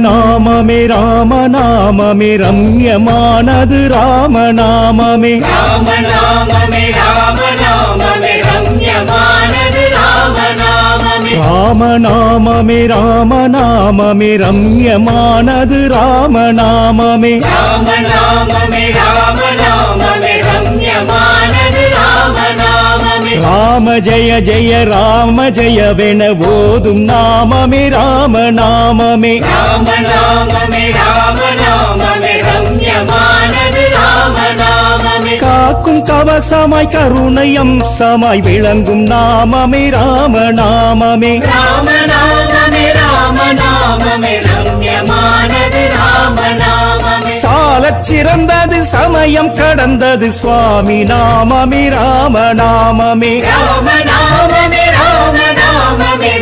ராமநாமமே ராமநாமமே ரம்யமானது ராமநாமமே. ராமநாமமே ராமநாமமே ரம்யமானது ராமநாமமே. ராமநாமமே ராமநாமமே ராம ஜெய ஜெய ராம ஜெயவென ஓதும் நாமமே ராமநாமமே ராமநாமமே ராமநாமமே ரம்யமானது ராமநாமமே காக்கும் கவசமாய் கருணை அம்சமாய் விளங்கும் நாமமே ராமநாமமே ராமநாமமே ராமநாமமே ரம்யமானது ராமநாமமே சாலச் சிறந்தது சமயம் கடந்தது சுவாமி நாமமே ராம நாமமே ராம நாமமே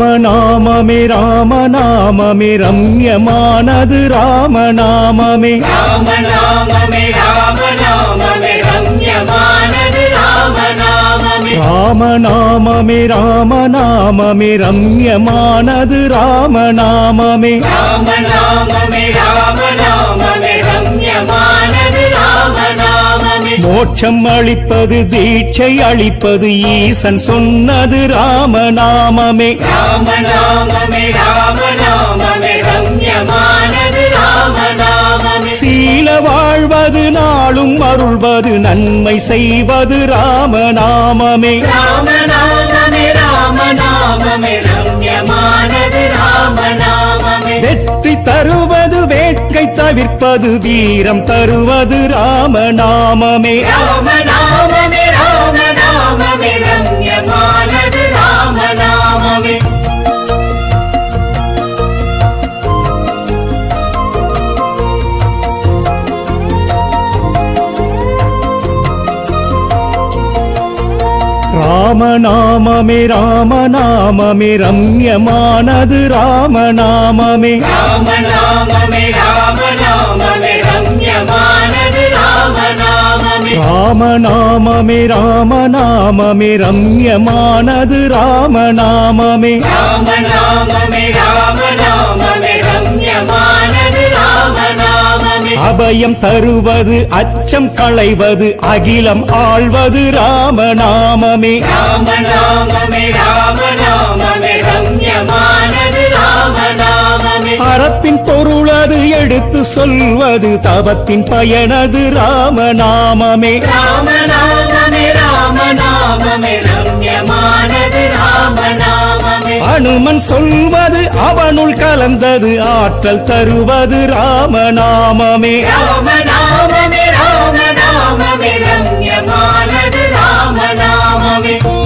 ராமநாமமே ராமநாமமே ரம்யமானது ராமநாமமே. ராமநாமமே ராமநாமமே ரம்யமானது ராமநாமமே. ராமநாமமே ராமநாமமே ரம்யமானது ராமநாமமே. ராமநாமமே ராமநாமமே மோட்சம் அளிப்பது தீட்சை அளிப்பது ஈசன் சொன்னது ராமநாமமே. ராமநாமமே ராமநாமமே ரம்யமானது ராமநாமமே. சீல வாழ்வது நாளும் அருள்வது நன்மை செய்வது ராமநாமமே. ராமநாமமே ராமநாமமே ரம்யமானது தருவது வேட்கை தவிர்ப்பது வீரம் தருவது ராமநாமமே. ராமநாமமே ராமநாமமே ரம்யமானது ராமநாமமே. ராமநாமமே ராமநாமமே ரம்யமானது ராமநாமமே. ராமநாமமே ராமநாமமே ரம்யமானது ராமநாமமே. ராமநாமமே ராமநாமமே ரம்யமானது ராமநாமமே. ராமநாமமே ராமநாமமே அபயம் தருவது அச்சம் களைவது அகிலம் ஆள்வது ராமநாமமே. ராமநாமமே ராமநாமமே ரம்யமானது ராமநாமமே. அறத்தின் பொருளது எடுத்து சொல்வது தவத்தின் பயனது ராமநாமமே. ராமநாமமே ராமநாமமே ரம்யமானது அனுமன் சொல்வது அவனுள் கலந்தது ஆற்றல் தருவது ராமநாமமே. ராமநாமமே ராமநாமமே ரம்யமானது ராமநாமமே.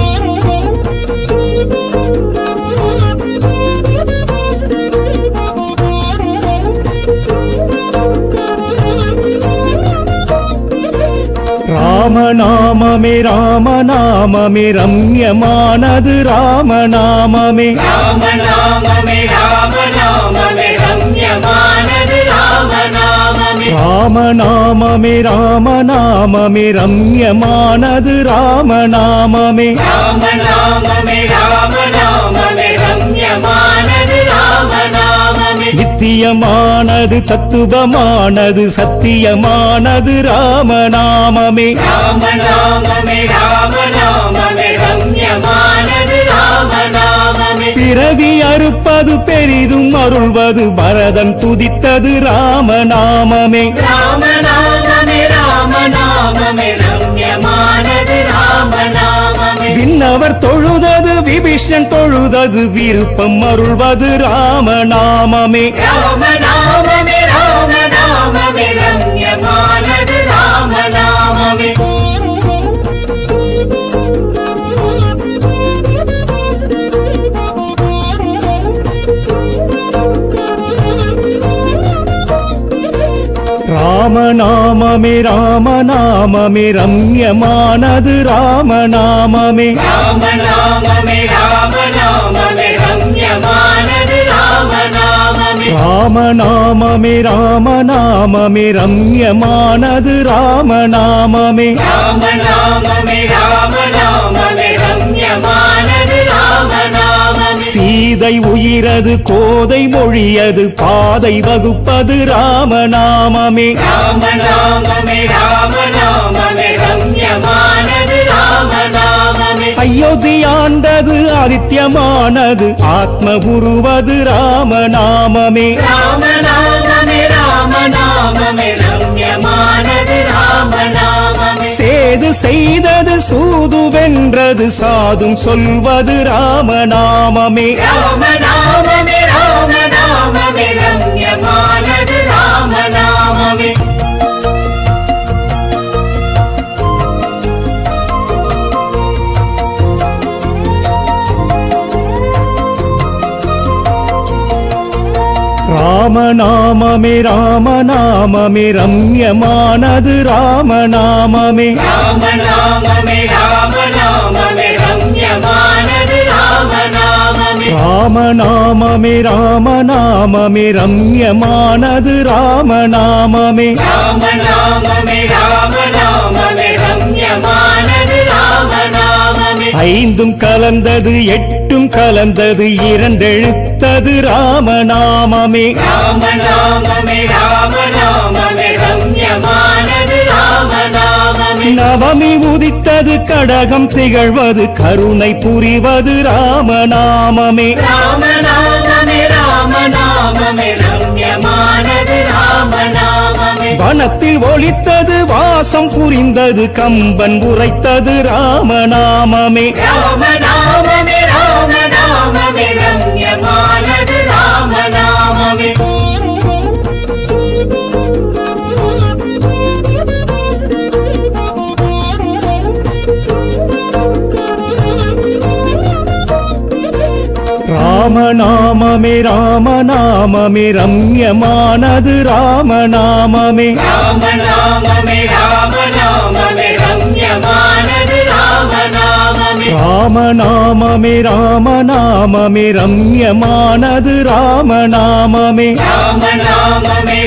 ராமநாமமே ராமநாமமே ரம்யமானது ராமநாமமே. ராமநாமமே ராமநாமமே ரம்யமானது ராமநாமமே. ராமநாமமே ராமநாமமே ரம்யமானது ராமநாமமே. ராமநாமமே ராமநாமமே ரம்யமானது நித்தியமானது தத்துவமானது சத்தியமானது ராமநாமமே. ராமநாமமே ராமநாமமே ரம்யமானது ராமநாமமே. பிறவி அறுப்பது பெரிதும் அருள்வது பரதன் துதித்தது ராமநாமமே. ராமநாமமே ராமநாமமே ரம்யமானது ராமநாமமே. விண்ணவர் தொழுதது விபீஷன் தொழுதது விருப்பம் அருள்வது ராமநாமமே. ராமநாமமே ராமநாமமே ரம்யமானது ராமநாமமே. ராமநாமமே ராமநாமமே ரம்யமானது ராமநாமமே. ராமநாமமே ராமநாமமே ரம்யமானது ராமநாமமே. ராமநாமமே ராமநாமமே சீதை உயிரது கோதை மொழியது பாதை வகுப்பது ராமநாமமே. அயோத்தியாண்டது ஆதித்யமானது ஆத்ம உருவது ராமநாமமே. ராம நாமமே ராம நாமமே ரம்யமானது ராம நாமமே சேது செய்தது சூது வென்றது சாதும் சொல்வது ராமநாமமே. ராமநாமமே ராமநாமமே ரம்யமானது ராமநாமமே. ராமநாமமே ராமநாமமே ரம்யமானது ராமநாமமே. ராம நாமமே ராம நாமமே ரம்யமானது ராம நாமமே ராமநாமமே ராமநாமமே ரம்யமானது ராமநாமமே. ராம நாமமே ஐந்தும் கலந்தது எட்டும் கலந்தது இரண்டெழுத்தது ராமநாமமே. ராம நாமமே ராம நாமமே ரம்யமானது ராம நாமமே நவமி உதித்தது கடகம் திகழ்வது கருணை புரிவது ராமநாமமே. ராம நாமமே ராம நாமமே ரம்யமானது ராம நாமமே வனத்தில் ஒழித்தது வாசம் புரிந்தது கம்பன் உரைத்தது ராமநாமமே. ராமநாமமே ராமநாமமே ராம ரம்யமானது ராம ராமநாமமே ராமநாமமே ரம்யமானது ராமநாமமே. ராம நாமமே ராம நாமமே ரம்யமானது ராம நாமமே ராமநாமமே ராமநாமமே ரம்யமானது ராமநாமமே. ராம நாமமே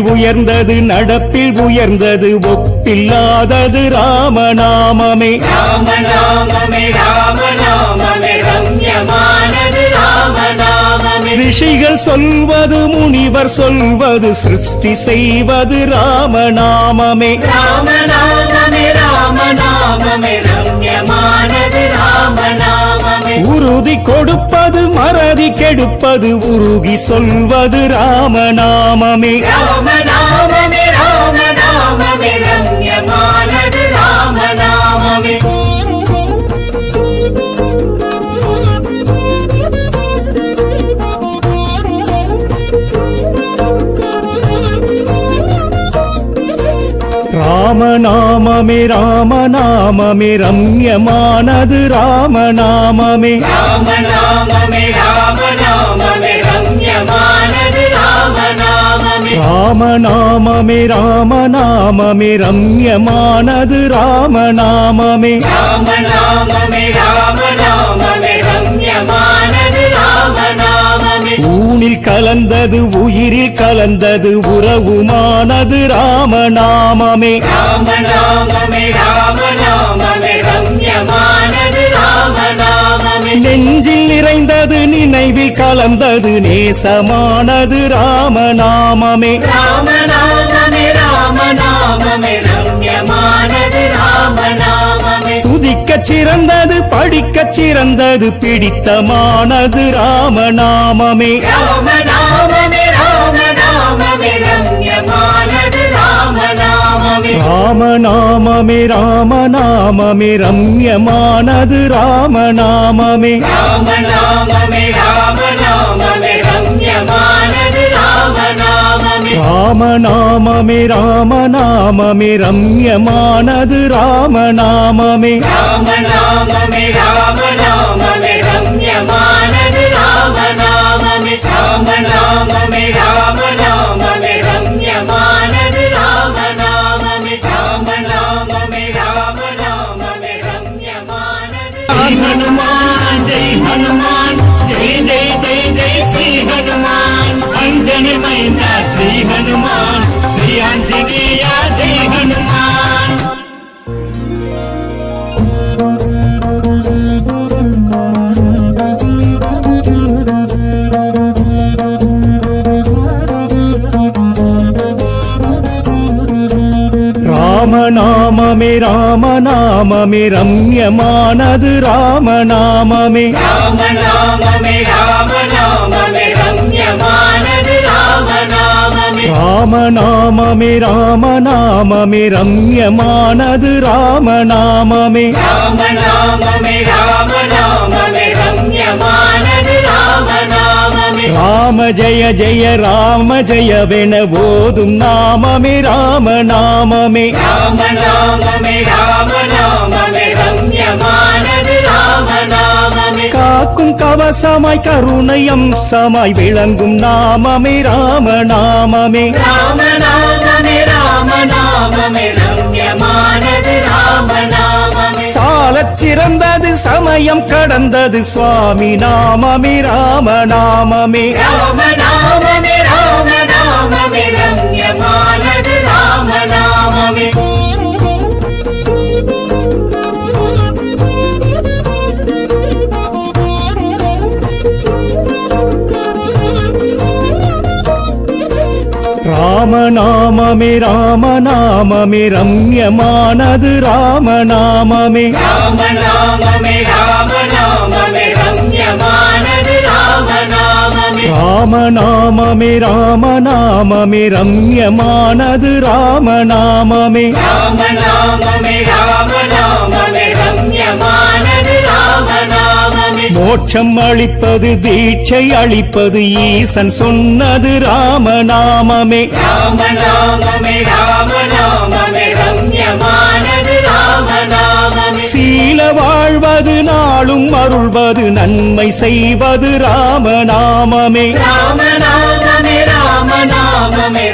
உயர்ந்தது நடப்பில் உயர்ந்தது ஒப்பில்லாதது ராமநாமமே. ராம நாமமே ராம நாமமே ரம்யமானது ராம நாமமே ரிஷிகள் சொல்வது முனிவர் சொல்வது சிருஷ்டி செய்வது ராமநாமமே. ராம நாமமே ராம நாமமே ரம்யமானது ராம நாமமே உறுதி கொடுப்பது மறதி கெடுப்பது உருகி சொல்வது ராமநாமமே. ராமநாமமே ராமநாமமே ராம ரம்யமானது ராம ராமநாமமே ராமநாமமே ரம்யமானது ராமநாமமே. ராம நாமமே ராம நாமமே ரம்யமானது ராம நாமமே ராமநாமமே ராமநாமமே ரம்யமானது ராமநாமமே. ராம நாமமே ராம ஊனில் கலந்தது உயிரில் கலந்தது உறவுமானது ராமநாமமே. நெஞ்சில் நிறைந்தது நினைவில் கலந்தது நேசமானது ராமநாமமே. ராம நாமமே ராம நாமமே ரம்யமானது ராம துதிக்கச் சிறந்தது படிக்கச் சிறந்தது பிடித்தமானது ராமநாமமே. ராமநாமமே ராமநாமமே ரம்யமானது ராமநாமமே. ராம நாமமே நாமமே ராமநாமமே ராமநாமமே ரம்யமானது ராமநாமமே ராம நாமமே ராம நாமமே ரம்யமானது ராம நாமமே ராம நாமமே ராம நாமமே ரம்யமானது ராம நாமமே ராம நாமமே ராம நாமமே ரம்யமானது ராமநாமமே ராமநாமமே ரம்யமானது ராமநாமமே. ராமநாமமே ராமநாமமே ரம்யமானது ராமநாமமே. ரம்யமானது ராமநாமமே ராமநாமமே ராமநாமமே ரம்யமானது ராமநாமமே ராம ஜெய ஜெய ராம ஜெயவென போதும் நாமமே ராமநாமமே ராமநாமமே ராமநாமமே ரம்யமானது ராமநாமமே. காக்கும் கவசமாய் கருணை அம்சமாய் விளங்கும் நாமமே ராமநாமமே ராமநாமமே ராமநாமமே ரம்யமானது ராமநாமமே. சாலச் சிறந்தது சமயம் கடந்தது. சுவாமி நாமமே ராமநாமமே ராமநாமமே ராமநாமமே ரம்யமானது ராமநாமமே ராமநாமமே ராமநாமமே ரம்யமானது ராமநாமமே. ராமநாமமே ராமநாமமே ரம்யமானது ராமநாமமே. ராமநாமமே ராமநாமமே ரம்யமானது ராமநாமமே. ராமநாமமே ராமநாமமே மோட்சம் அளிப்பது தீட்சை அளிப்பது ஈசன் சொன்னது ராமநாமமே. ராமநாமமே ராமநாமமே ரம்யமானது ராமநாமமே. சீல வாழ்வது நாளும் அருள்வது நன்மை செய்வது ராமநாமமே. ராமநாமமே ராமநாமமே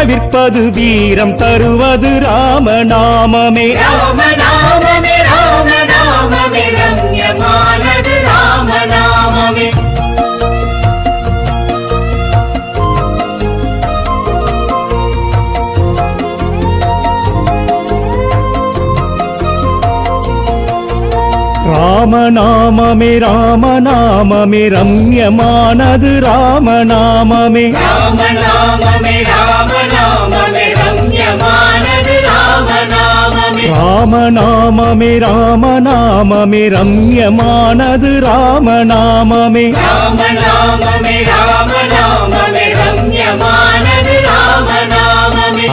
வேட்கை தவிர்ப்பது வீரம் தருவது ராமநாமமே. ராமநாமமே ராமநாமமே ரம்யமானது ராமநாமமே. ராமநாமமே ராமநாமமே ரம்யமானது ராமநாமமே. ராமநாமமே ராமநாமமே ரம்யமானது ராமநாமமே. ராமநாமமே ராமநாமமே ரம்யமானது ராமநாமமே. ராமநாமமே ராமநாமமே ராமநாமமே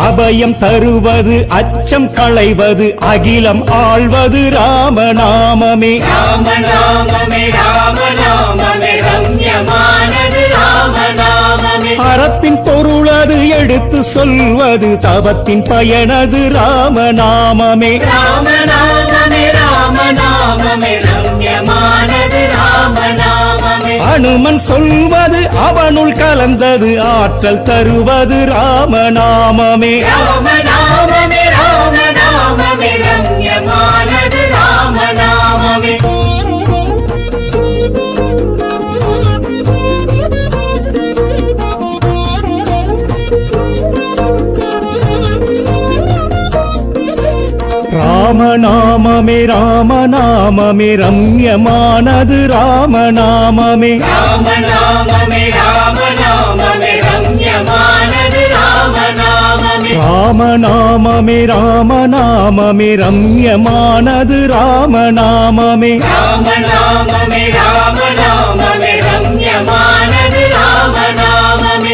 அபயம் தருவது அச்சம் களைவது அகிலம் ஆள்வது ராமநாமமே. ராமநாமமே ராமநாமமே ரம்யமானது ராமநாமமே. அறத்தின் பொருளது எடுத்து சொல்வது தவத்தின் பயனது ராமநாமமே. ராமநாமமே ராமநாமமே அனுமன் சொல்வது அவனுள் கலந்தது ஆற்றல் தருவது ராமநாமமே. ராமநாமமே ராமநாமமே ரம்யமானது ராமநாமமே. ராமநாமமே ராமநாமமே ரம்யமானது ராமநாமமே. ராமநாமமே ராமநாமமே ரம்யமானது ராமநாமமே. ராமநாமமே ராமநாமமே ரம்யமானது ராமநாமமே. ராமநாமமே ராமநாமமே ராமநாமமே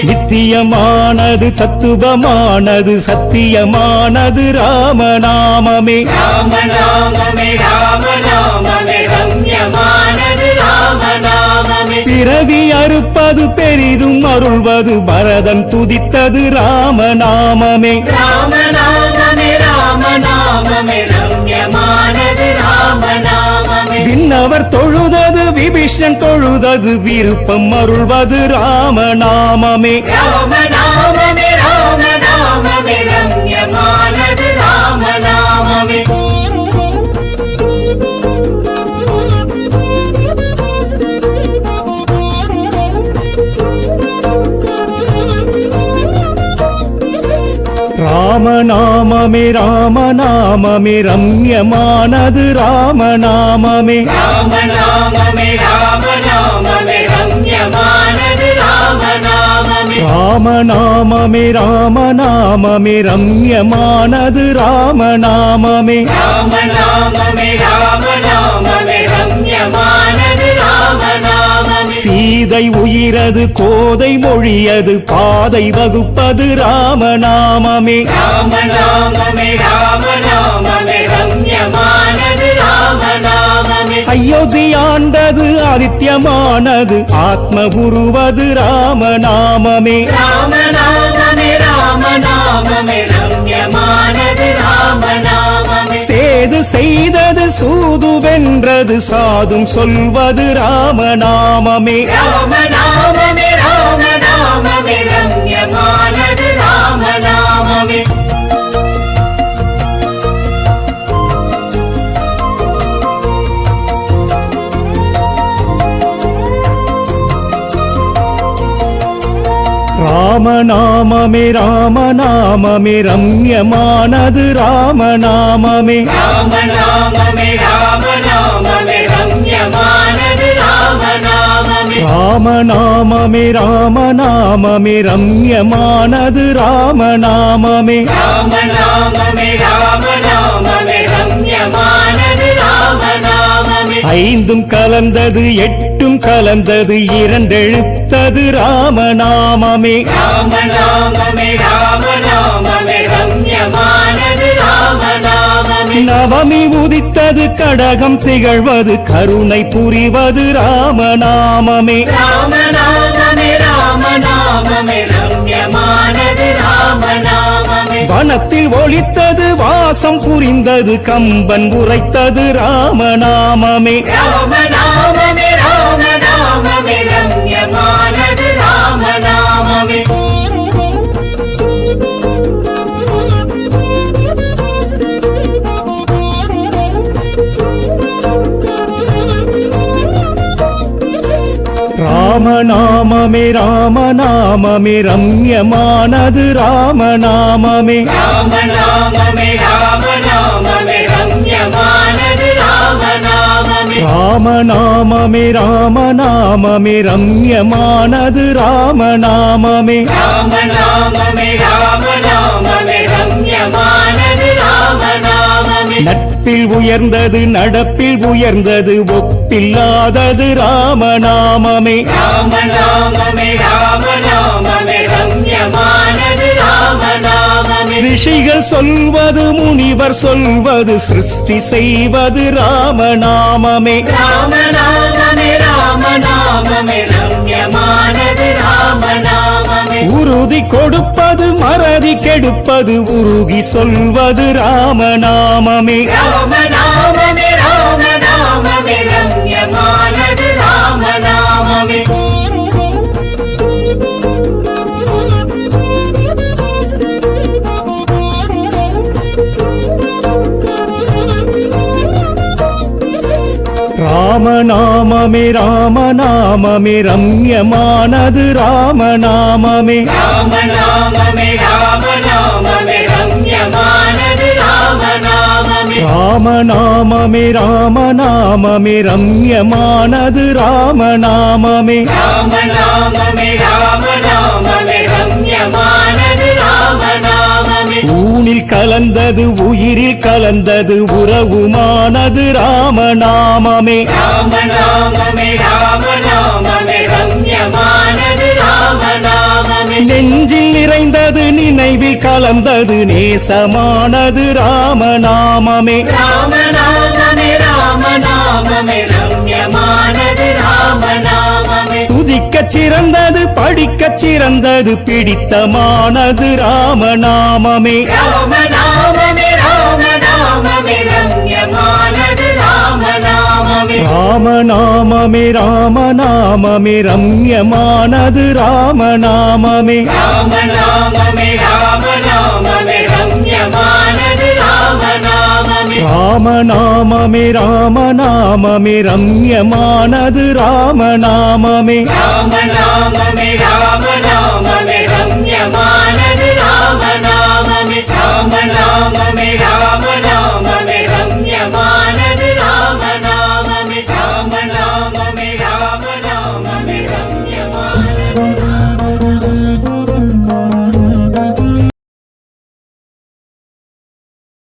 நித்தியமானது தத்துவமானது சத்தியமானது ராமநாமமே. ராமநாமமே ராமநாமமே ரம்யமானது ராமநாமமே. பிறவி அறுப்பது பெரிதும் அருள்வது பரதன் துதித்தது ராமநாமமே. ராமநாமமே ராமநாமமே ரம்யமானது ராமநாமமே. விண்ணவர் தொழுதது விபீஷன் தொழுதது விருப்பம் அருள்வது ராமநாமமே. ராமநாமமே ராமநாமமே ரம்யமானது ராமநாமமே. ராமநாமமே ராமநாமமே ரம்யமானது ராமநாமமே. ராமநாமமே ராமநாமமே ரம்யமானது ராமநாமமே. ராமநாமமே ராமநாமமே ரம்யமானது ராமநாமமே. ராம நாமமே ராம சீதை உயிரது கோதை மொழியது பாதை வகுப்பது ராமநாமமே. ராம நாமமே ராம நாமமே ரம்யமானது ராம நாமமே அயோத்தியாண்டது ஆதித்யமானது ஆத்ம குருவது ராமநாமமே. ராம நாமமே ராம நாமமே ரம்யமானது ராம நாமமே சேது செய்தது சூது வென்றது சாதும் சொல்வது ராமநாமமே. ராமநாமமே ராமநாமமே ரம்யமானது ராமநாமமே. ராமநாமமே ராமநாமமே ரம்யமானது ராமநாமமே. ராம நாமமே ராம நாமமே ரம்யமானது ராம நாமமே ராமநாமமே ராமநாமமே ரம்யமானது ராமநாமமே. ராம நாமமே ஐந்தும் கலந்தது எட்டும் கலந்தது இரண்டெழுத்தது ராமநாமமே. ராம நாமமே ராம நாமமே ரம்யமானது ராம நாமமே நவமி உதித்தது கடகம் திகழ்வது கருணை புரிவது ராமநாமமே. ராம நாமமே ராம நாமமே ரம்யமானது ராம நாமமே வனத்தில் ஒழித்தது வாசம் புரிந்தது கம்பன் உரைத்தது ராமநாமமே. ராமநாமமே ராமநாமமே ராம ரம்யமானது ராம ராமநாமமே ராமநாமமே ரம்யமானது ராமநாமமே. ராம நாமமே ராம நாமமே ரம்யமானது ராம நாமமே ராமநாமமே ராமநாமமே ரம்யமானது ராமநாமமே. ராம நாமமே ராம நட்பில் உயர்ந்தது நடப்பில் உயர்ந்தது ஒப்பில்லாதது ராமநாமமே. ரம்யமானது ரிஷிகள் சொல்வது முனிவர் சொல்வது சிருஷ்டி செய்வது ராமநாமமே. ராம நாமமே ராம நாமமே ரம்யமானது ராம நாமமே உறுதி கொடுப்பது மறதி கெடுப்பது உருகி சொல்வது ராமநாமமே. ராமநாமமே ராமநாமமே ரம்யமானது ராமநாமமே. ராம நாமமே ராம நாமமே ரம்யமானது ராம நாமமே ராமநாமமே ராமநாமமே ரம்யமானது ராமநாமமே. ராம நாமமே ராம நாமமே ரம்யமானது ராம ஊனில் கலந்தது உயிரில் கலந்தது உறவுமானது ராமநாமமே. நெஞ்சில் நிறைந்தது நினைவில் கலந்தது நேசமானது ராமநாமமே. ராம நாமமே ராம நாமமே ரம்யமானது ராம துதிக்கச் சிறந்தது படிக்கச் சிறந்தது பிடித்தமானது ராமநாமமே. ராமநாமமே ராமநாமமே ரம்யமானது ராமநாமமே. ராம ராமநாமமே ராமநாமமே ரம்யமானது ராமநாமமே. ராம நாமமே ராம நாமமே ரம்யமானது ராம நாமமே ராம நாமமே ராம